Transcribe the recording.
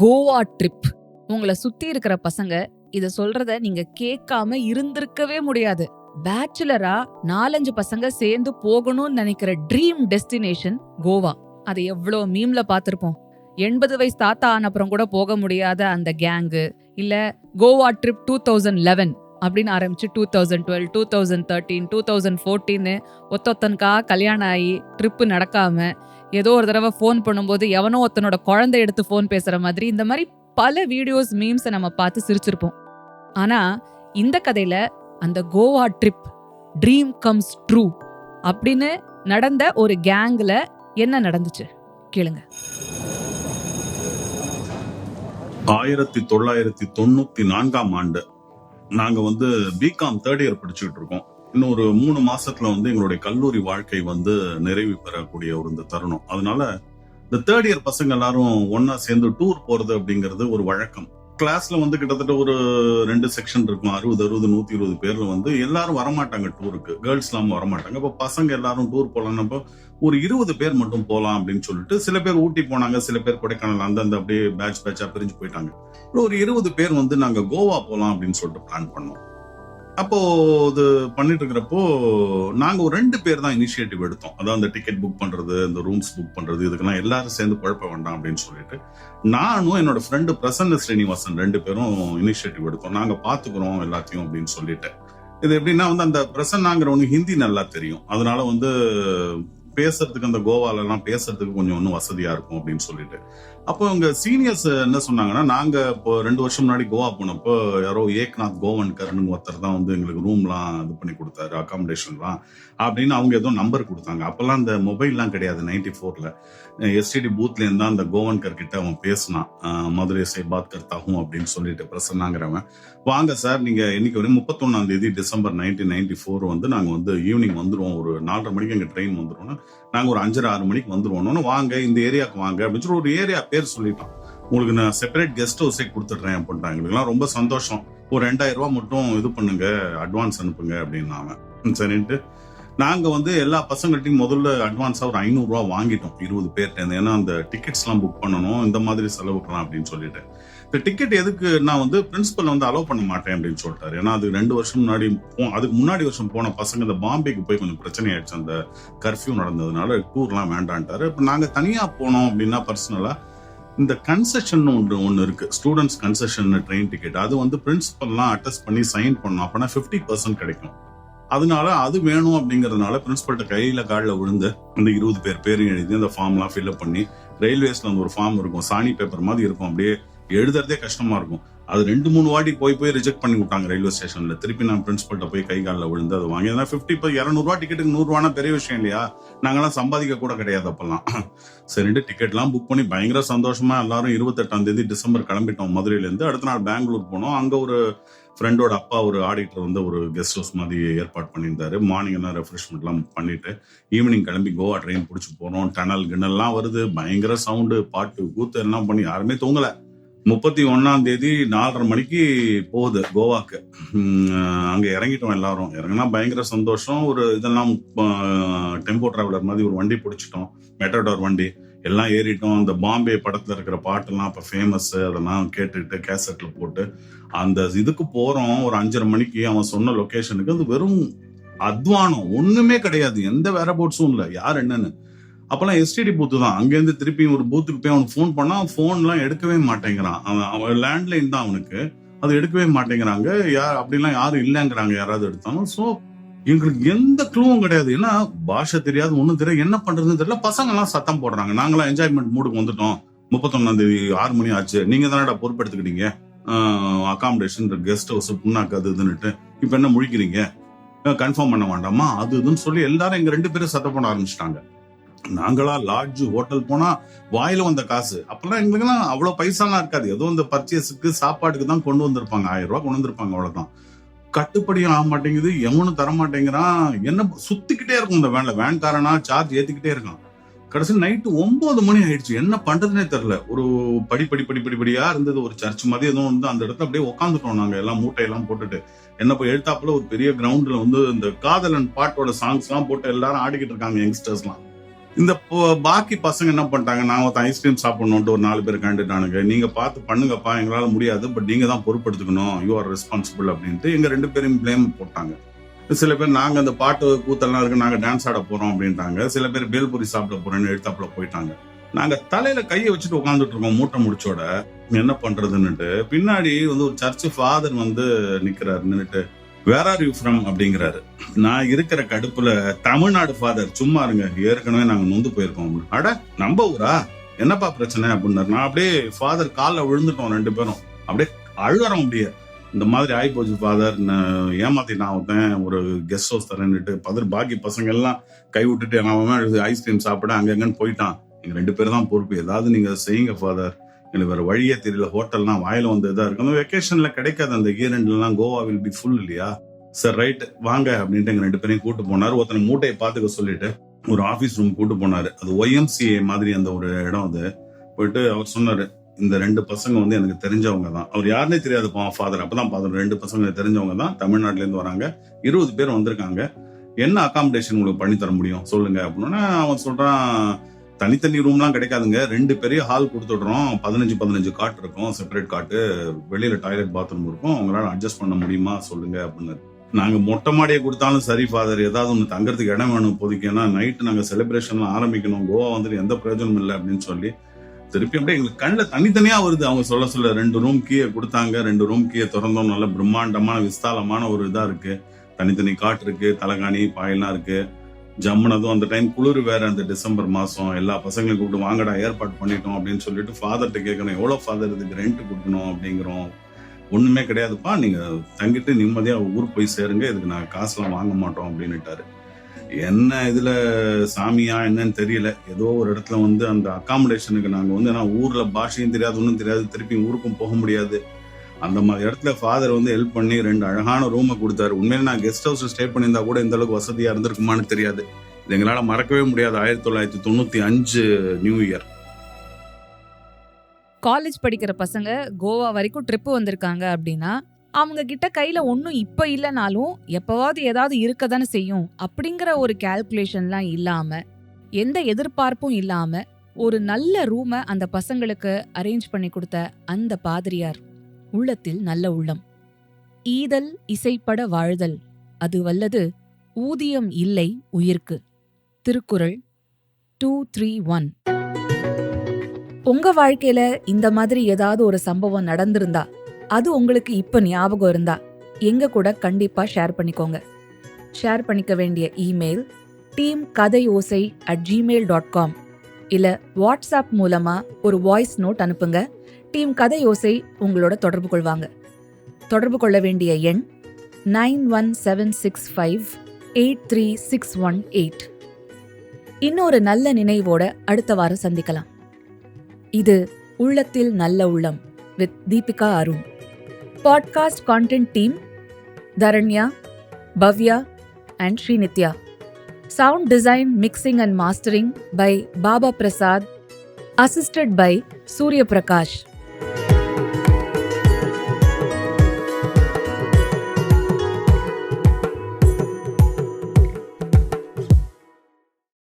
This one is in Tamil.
கோவா ட்ரிப். உங்களை சுத்தி இருக்கிற பசங்க இத சொல்றத நீங்க கேட்காம இருந்திருக்கவே முடியாது. பேச்சுலரா நாலஞ்சு பசங்க சேர்ந்து போகணும்னு நினைக்கிற ட்ரீம் டெஸ்டினேஷன் கோவா. அதை எவ்வளோ மீம்ல பார்த்துருப்போம். எண்பது வயசு தாத்தா ஆன அப்புறம் கூட போக முடியாத அந்த கேங்கு இல்ல Goa trip two thousand eleven அப்படின்னு ஆரம்பிச்சு two thousand twelve two thousand thirteen two thousand ஃபோர்டீன்னு ஒத்தொத்தனுக்கா கல்யாணம் ஆகி ட்ரிப்பு நடக்காம ஏதோ ஒரு தடவை ஃபோன் பண்ணும்போது எவனோ ஒருத்தனோட குழந்தை எடுத்து ஃபோன் பேசுகிற மாதிரி இந்த மாதிரி பல வீடியோஸ் மீம்ஸை நம்ம பார்த்து சிரிச்சிருப்போம். ஆனால் இந்த கதையில் அந்த Goa trip dream comes true அப்படின்னு நடந்த ஒரு கேங்கில் என்ன நடந்துச்சு? கேளுங்க. ஆயிரத்தி தொள்ளாயிரத்தி தொண்ணூற்றி நான்காம் ஆண்டு நாங்கள் வந்து பிகாம் தேர்ட் இயர் படிச்சுக்கிட்டு இருக்கோம். இன்னும் ஒரு மூணு மாசத்துல வந்து எங்களுடைய கல்லூரி வாழ்க்கை வந்து நிறைவு பெறக்கூடிய ஒரு இந்த தருணம். அதனால இந்த தேர்ட் இயர் பசங்க எல்லாரும் ஒன்னா சேர்ந்து டூர் போறது அப்படிங்கிறது ஒரு வழக்கம். கிளாஸ்ல வந்து கிட்டத்தட்ட ஒரு ரெண்டு செக்ஷன் இருக்கும். அறுபது அறுபது நூத்தி இருபது பேர்ல வந்து எல்லாரும் வரமாட்டாங்க டூருக்கு கேர்ள்ஸ் எல்லாம் வரமாட்டாங்க. இப்ப பசங்க எல்லாரும் டூர் போலாம்னப்போ ஒரு இருபது பேர் மட்டும் போலாம் அப்படின்னு சொல்லிட்டு சில பேர் ஊட்டி போனாங்க சில பேர் கொடைக்கானல் அந்தந்த அப்படியே பேட்ச் பேட்சா பிரிஞ்சு போயிட்டாங்க. ஒரு இருபது பேர் வந்து நாங்க கோவா போலாம் அப்படின்னு சொல்லிட்டு பிளான் பண்ணோம். அப்போ இது பண்ணிட்டு இருக்கிறப்போ நாங்க ஒரு ரெண்டு பேர் தான் இனிஷியேட்டிவ் எடுத்தோம். அதாவது அந்த டிக்கெட் புக் பண்றது இந்த ரூம்ஸ் புக் பண்றது இதுக்கெல்லாம் எல்லாரும் சேர்ந்து குழப்ப வேண்டாம் அப்படின்னு சொல்லிட்டு நானும் என்னோட ஃப்ரெண்டு பிரசன்ன ஸ்ரீனிவாசன் ரெண்டு பேரும் இனிஷியேட்டிவ் எடுத்தோம். நாங்க பாத்துக்கிறோம் எல்லாத்தையும் அப்படின்னு சொல்லிட்டு. இது எப்படின்னா வந்து அந்த பிரசன்னாங்கிறவனுக்கு ஹிந்தி நல்லா தெரியும். அதனால வந்து பேசுறதுக்கு அந்த கோவால எல்லாம் பேசுறதுக்கு கொஞ்சம் இன்னும் வசதியா இருக்கும் அப்படின்னு சொல்லிட்டு. அப்போ உங்க சீனியர்ஸ் என்ன சொன்னாங்கன்னா நாங்க இப்போ ரெண்டு வருஷம் முன்னாடி கோவா போனப்போ யாரோ ஏக்நாத் கோவன்கர்னு ஒருத்தர் தான் வந்து எங்களுக்கு ரூம்லாம் இது பண்ணி கொடுத்தாரு அகாமடேஷன்லாம் அப்படின்னு அவங்க ஏதோ நம்பர் கொடுத்தாங்க. அப்பெல்லாம் அந்த மொபைல்லாம் கிடையாது நைன்டி ஃபோர்ல எஸ்டிடி பூத்ல இருந்தா அந்த கோவன்கர் கிட்ட அவன் பேசினான். மதுரை சே பாத் கர்த்தாகும் அப்படின்னு சொல்லிட்டு பிரசன்னாங்கிறவன். வாங்க சார் நீங்க இன்னைக்கு வரையும் முப்பத்தொன்னாம் தேதி டிசம்பர் நைன்டீன் நைன்டி ஃபோர் வந்து நாங்க வந்து ஈவினிங் வந்துடுவோம் ஒரு நாலரை மணிக்கு எங்க ட்ரெயின் வந்துடும் நாங்க ஒரு அஞ்சரை ஆறு மணிக்கு வந்துருவோம். வாங்க இந்த ஏரியாவுக்கு வாங்க அப்படின்னு சொல்லி ஒரு ஏரியா பேர் சொல்லிட்டோம். உங்களுக்கு நான் செப்பரேட் கெஸ்ட் ஹவுஸே கொடுத்துட்றேன் அப்படின்ட்டாங்க. எங்களுக்குலாம் ரொம்ப சந்தோஷம். ஒரு ரெண்டாயிரம் ரூபாய் மட்டும் இது பண்ணுங்க அட்வான்ஸ் அனுப்புங்க அப்படின்னாங்க சரின்ட்டு நாங்கள் வந்து எல்லா பசங்கள்ட்டையும் முதல்ல அட்வான்ஸாக ஒரு ஐநூறுரூவா வாங்கிட்டோம் இருபது பேர்ட்டேருந்து ஏன்னா அந்த டிக்கெட்ஸ்லாம் புக் பண்ணணும் இந்த மாதிரி செலவுக்கலாம் அப்படின்னு சொல்லிட்டு. டிக்கெட் எதுக்கு நான் வந்து பிரின்சிபல் வந்து அலோவ் பண்ண மாட்டேன் அப்படின்னு சொல்லிட்டாரு. ஏன்னா அது ரெண்டு வருஷம் முன்னாடி போ- அதுக்கு முன்னாடி வருஷம் போன பசங்க இந்த பாம்பேக்கு போய் கொஞ்சம் பிரச்சனை ஆயிடுச்சு அந்த கர்ஃபியூ நடந்ததுனால டூர்லாம் வேண்டான்ட்டாரு. இப்போ நாங்கள் தனியாக போனோம் அப்படின்னா பர்சனலாக இந்த கன்செஷன் ஒன்று ஒன்று இருக்கு. ஸ்டூடெண்ட்ஸ் கன்செஷன் ட்ரெயின் டிக்கெட் அது வந்து பிரின்சிபல்லாம் அட்டஸ்ட் பண்ணி சைன் பண்ணோம். அப்பனா ஃபிஃப்டி பர்சன்ட் கிடைக்கும். அதனால அது வேணும் அப்படிங்கறதுனால பிரின்சிபல்கிட்ட கையில காலில் விழுந்து இந்த இருபது பேர் பேரையும் எழுதி அந்த ஃபார்ம்லாம் ஃபில்அப் பண்ணி ரயில்வேஸ்ல அந்த ஒரு ஃபார்ம் இருக்கும். சாணி பேப்பர் மாதிரி இருக்கும். அப்படியே எழுதுறதே கஷ்டமா இருக்கும். அது ரெண்டு மூணு வாட்டி போய் போய் ரிஜெக்ட் பண்ணி விட்டாங்க ரயில்வே ஸ்டேஷன்ல திருப்பி நான் பிரின்சிபல்கிட்ட போய் கை காலில் விழுந்து அதை வாங்கி ஏன்னா ஃபிஃப்டி இப்போ இரநூறுவா டிக்கெட்டுக்கு நூறுரூவானா பெரிய விஷயம் இல்லையா? நாங்கெல்லாம் சம்பாதிக்க கூட கிடையாது அப்பெல்லாம். சரின்ட்டு டிக்கெட்லாம் புக் பண்ணி பயங்கர சந்தோஷமா எல்லாரும் இருபத்தெட்டாம் தேதி டிசம்பர் கிளம்பிட்டோம் மதுரையிலேருந்து. அடுத்த நாள் பெங்களூர் போனோம். அங்கே ஒரு ஃப்ரெண்டோட அப்பா ஒரு ஆடிட்டர் வந்து ஒரு கெஸ்ட் ஹவுஸ் மாதிரி ஏற்பாடு பண்ணியிருந்தாரு. மார்னிங் எல்லாம் ரெஃப்ரெஷ்மெண்ட்லாம் பண்ணிட்டு ஈவினிங் கிளம்பி கோவா ட்ரெயின் பிடிச்சி போறோம். டனல் கிணல்லாம் வருது. பயங்கர சவுண்டு பாட்டு கூத்து எல்லாம் பண்ணி யாருமே தூங்கலை. முப்பத்தி ஒன்னாம் தேதி நாலரை மணிக்கு போகுது கோவாக்கு. அங்கே அங்க இறங்கிட்டோம் எல்லாரும். இறங்கினா பயங்கர சந்தோஷம். ஒரு இதெல்லாம் டெம்போ டிராவலர் மாதிரி ஒரு வண்டி பிடிச்சிட்டோம். மெட்டடோர் வண்டி. எல்லாம் ஏறிட்டோம். அந்த பாம்பே படத்துல இருக்கிற பாட்டெல்லாம் அப்ப ஃபேமஸ் அதெல்லாம் கேட்டுட்டு கேசட்ல போட்டு அந்த இதுக்கு போறோம். ஒரு அஞ்சரை மணிக்கு அவன் சொன்ன லொகேஷனுக்கு அது வெறும் அத்வானம். ஒண்ணுமே கிடையாது. எந்த வேற போட்ஸும் இல்லை. யார் என்னன்னு. அப்போல்லாம் எஸ்டிடி பூத்து தான். அங்கேருந்து திருப்பி ஒரு பூத்துக்கு போய் அவனுக்கு ஃபோன் பண்ணா ஃபோன்லாம் எடுக்கவே மாட்டேங்கிறான். அவன் அவன் லேண்ட்லைன் தான் அவனுக்கு. அது எடுக்கவே மாட்டேங்கிறாங்க. யார் அப்படிலாம் யாரும் இல்லைங்கிறாங்க. யாராவது எடுத்தாலும். ஸோ எங்களுக்கு எந்த க்ளூவும் கிடையாது. ஏன்னா பாஷை தெரியாது ஒன்றும் தெரியாது. என்ன பண்றதுன்னு தெரியல. பசங்கெல்லாம் சத்தம் போடுறாங்க. நாங்களாம் என்ஜாய்மெண்ட் மூடுக்கு வந்துட்டோம். முப்பத்தொன்னாம் தேதி ஆறு மணி ஆச்சு. நீங்க தானடா பொறுப்பெடுத்துக்கிட்டீங்க? அகாமடேஷன் கெஸ்ட் ஹவுஸ் புண்ணாக்கு அது இதுன்னுட்டு. இப்போ என்ன முழிக்கிறீங்க? கன்ஃபார்ம் பண்ண வேண்டாமா? அது இதுன்னு சொல்லி எல்லாரும் எங்க ரெண்டு பேரும் சத்தம் போட ஆரம்பிச்சிட்டாங்க. நாங்களா லாட்ஜ் ஹோட்டல் போனா வாயில வந்த காசு. அப்பெல்லாம் எங்களுக்குலாம் அவ்வளவு பைசாலாம் இருக்காது. ஏதோ இந்த பர்ச்சேஸுக்கு சாப்பாட்டுக்கு தான் கொண்டு வந்திருப்பாங்க. ஆயிரம் ரூபாய் கொண்டு வந்திருப்பாங்க அவ்வளவுதான். கட்டுப்படியும் ஆக மாட்டேங்குது. எவனும் தர மாட்டேங்கிறான். என்ன சுத்திக்கிட்டே இருக்கும் இந்த வேன்ல. வேன்காரனா சார்ஜ் ஏத்திக்கிட்டே இருக்கான். கடைசி நைட்டு ஒன்பது மணி ஆயிடுச்சு. என்ன பண்றதுனே தெரியல. ஒரு படி படி படி படி இருந்தது. ஒரு சர்ச் மாதிரி எதுவும் வந்து அந்த இடத்துல அப்படியே உட்காந்துட்டோம் நாங்க. எல்லாம் மூட்டையெல்லாம் போட்டுட்டு. என்ன போய் எழுத்தாப்புல ஒரு பெரிய கிரவுண்ட்ல வந்து இந்த காதலன் பாட்டோட சாங்ஸ் எல்லாம் போட்டு எல்லாரும் ஆடிக்கிட்டு இருக்காங்க யங்ஸ்டர்ஸ்லாம் இந்த பாக்கி பசங்க என்ன பண்ணிட்டாங்க? நான் ஒருத்தன் ஐஸ்கிரீம் சாப்பிடணுன்ட்டு ஒரு நாலு பேர் கண்டுட்டானுங்க. நீங்க பார்த்து பண்ணுங்கப்பா எங்களால் முடியாது பட் நீங்க தான் பொறுப்பெடுத்துக்கணும். யூ ஆர் ரெஸ்பான்சிபிள் அப்படின்ட்டு எங்க ரெண்டு பேரும் ப்ளேம் போட்டாங்க. சில பேர் நாங்க அந்த பாட்டு கூத்தெல்லாம் இருக்கு நாங்க டான்ஸ் ஆட போறோம் அப்படின்ட்டாங்க. சில பேர் பேல்பூரி சாப்பிட போறேன்னு எழுத்தாப்புல போயிட்டாங்க. நாங்க தலையில கையை வச்சுட்டு உட்காந்துட்டு இருக்கோம் மூட்டை முடிச்சோட. என்ன பண்றதுன்னுட்டு. பின்னாடி வந்து ஒரு சர்ச்சு ஃபாதர் வந்து நிக்கிறாரு நின்றுட்டு வேர் ஆர் யூ ஃப்ரம் அப்படிங்கிறாரு. நான் இருக்கிற கடுப்புல தமிழ்நாடு ஃபாதர் சும்மா இருங்க. ஏற்கனவே நாங்க நொந்து போயிருக்கோம். அட நம்ம ஊரா? என்னப்பா பிரச்சனை? அப்படின்னாரு. நான் அப்படியே ஃபாதர் காலில் விழுந்துட்டோம் ரெண்டு பேரும். அப்படியே அழுகிறோம் அப்படியே இந்த மாதிரி ஆகிப்போச்சு ஃபாதர் ஏமாத்தி நான் ஒருத்தன் ஒரு கெஸ்ட் ஹவுஸ் தரேன்னுட்டு பதர் பாக்கி பசங்க எல்லாம் கை விட்டுட்டு அவன் ஐஸ்கிரீம் சாப்பிட அங்கங்கன்னு போயிட்டான். நீங்க ரெண்டு பேரும் தான் பொறுப்பு. ஏதாவது நீங்க செய்யுங்க ஃபாதர் எனக்கு வேற வழியே தெரியல. ஹோட்டல்லாம் வாயில வந்து இதாக இருக்கு அந்த வெக்கேஷன்ல கிடைக்காது. அந்த ஈரெண்டுலாம் கோவா வில் பி ஃபுல் இல்லையா? சார் ரைட் வாங்க அப்படின்ட்டு எங்க ரெண்டு பேரையும் கூட்டு போனார். ஒருத்தனை மூட்டையை பாத்துக்க சொல்லிட்டு ஒரு ஆபீஸ் ரூம் கூட்டு போனாரு. அது ஒய்எம்சிஏ மாதிரி அந்த ஒரு இடம் அது. போயிட்டு அவர் சொன்னாரு இந்த ரெண்டு பசங்க வந்து எனக்கு தெரிஞ்சவங்க தான். அவர் யாருன்னே தெரியாது ஃபாதர் அப்பதான் பார்த்தோம் ரெண்டு பசங்க தெரிஞ்சவங்க தான். தமிழ்நாட்டுல இருந்து வராங்க. இருபது பேர் வந்திருக்காங்க. என்ன அகாமடேஷன் உங்களுக்கு பண்ணி தர முடியும்? சொல்லுங்க. அப்படின்னா அவன் சொல்றான் தனித்தனி ரூம்லாம் கிடைக்காதுங்க. ரெண்டு பெரிய ஹால் கொடுத்துடுறோம் பதினஞ்சு பதினஞ்சு காட் இருக்கும். செப்பரேட் காட்டு வெளியில டாய்லெட் பாத்ரூம் இருக்கும். உங்களால அட்ஜஸ்ட் பண்ண முடியுமா? சொல்லுங்க அப்படின்னு நாங்க மொட்டை மாடியை கொடுத்தாலும் சரி ஃபாதர் ஏதாவது ஒன்று தங்கறதுக்கு இடம் வேணும் இப்போதைக்கு. ஏன்னா நைட்டு நாங்கள் செலிப்ரேஷன்லாம் ஆரம்பிக்கணும். கோவா வந்துட்டு எந்த பிரயோஜனமும் இல்லை அப்படின்னு சொல்லி. திருப்பி அப்படியே எங்களுக்கு கண்ணில் தனித்தனியா வருது. அவங்க சொல்ல சொல்ல ரெண்டு ரூம் கீயை கொடுத்தாங்க. ரெண்டு ரூம் கீயை திறந்தோம். நல்ல பிரம்மாண்டமான விஸ்தாலமான ஒரு இதாக இருக்கு. தனித்தனி காட்டு இருக்கு. தலகாணி பாயெல்லாம் இருக்குது ஜம்முனதும் அந்த டைம் குளிர் வேற அந்த டிசம்பர் மாதம் எல்லா பசங்களையும் கூப்பிட்டு வாங்கடா ஏற்பாடு பண்ணிட்டோம் அப்படின்னு சொல்லிட்டு ஃபாதர்கிட்ட கேட்கணும் எவ்வளோ ஃபாதர் இதுக்கு ரெண்ட் கொடுக்கணும்? அப்படிங்கிறோம். ஒன்றுமே கிடையாதுப்பா நீங்கள் தங்கிட்டு நிம்மதியாக ஊர் போய் சேருங்க இதுக்கு நாங்கள் காசுலாம் வாங்க மாட்டோம் அப்படின்னுட்டாரு. என்ன இதில் சாமியா என்னன்னு தெரியல. ஏதோ ஒரு இடத்துல வந்து அந்த அக்காமடேஷனுக்கு நாங்கள் வந்து ஏன்னா ஊரில் பாஷையும் தெரியாது ஒன்றும் தெரியாது திருப்பி ஊருக்கும் போக முடியாது. அந்த மாதிரி இடத்துல ஃபாதர் வந்து ஹெல்ப் பண்ணி ரெண்டு அழகான ரூமை கொடுத்தாரு. உண்மையில நான் கெஸ்ட் ஹவுஸ் ஸ்டே பண்ணியிருந்தா கூட இந்த அளவுக்கு வசதியாக இருந்திருக்குமான்னு தெரியாது. இது எங்களால் மறக்கவே முடியாது. ஆயிரத்தி தொள்ளாயிரத்தி தொண்ணூற்றி அஞ்சு நியூ இயர் காலேஜ் படிக்கிற பசங்க கோவா வரைக்கும் ட்ரிப்பு வந்திருக்காங்க அப்படின்னா அவங்க கிட்ட கையில ஒன்றும் இப்போ இல்லைனாலும் எப்பவாவது ஏதாவது இருக்க தானே செய்யும் அப்படிங்கிற ஒரு கேல்குலேஷன்லாம் இல்லாம எந்த எதிர்பார்ப்பும் இல்லாம ஒரு நல்ல ரூமை அந்த பசங்களுக்கு அரேஞ்ச் பண்ணி கொடுத்த அந்த பாதிரியார். உள்ளத்தில் நல்ல உள்ளம். ஈதல் இசைப்பட வாழ்தல் அது வல்லது ஊதியம் இல்லை உயிர்க்கு. Thirukkural two three one. உங்க வாழ்க்கையில இந்த மாதிரி ஏதாவது ஒரு சம்பவம் நடந்திருந்தா அது உங்களுக்கு இப்ப ஞாபகம் இருந்தா எங்க கூட கண்டிப்பா ஷேர் பண்ணிக்கோங்க. ஷேர் பண்ணிக்க வேண்டிய email team Kathai Osai at Gmail dot com இல்ல வாட்ஸ்அப் மூலமா ஒரு வாய்ஸ் நோட் அனுப்புங்க. டீம் கதை யோசை உங்களோட தொடர்பு கொள்வாங்க. தொடர்பு கொள்ள வேண்டிய எண் nine one seven six five eight three six one eight. இன்னொரு நல்ல நினைவோட அடுத்த வாரம் சந்திக்கலாம். இது உள்ளத்தில் நல்ல உள்ளம் with Deepika Arun. Podcast content team Dharanya Bhavya and Srinithya. Sound design mixing and mastering by Baba Prasad assisted by Surya Prakash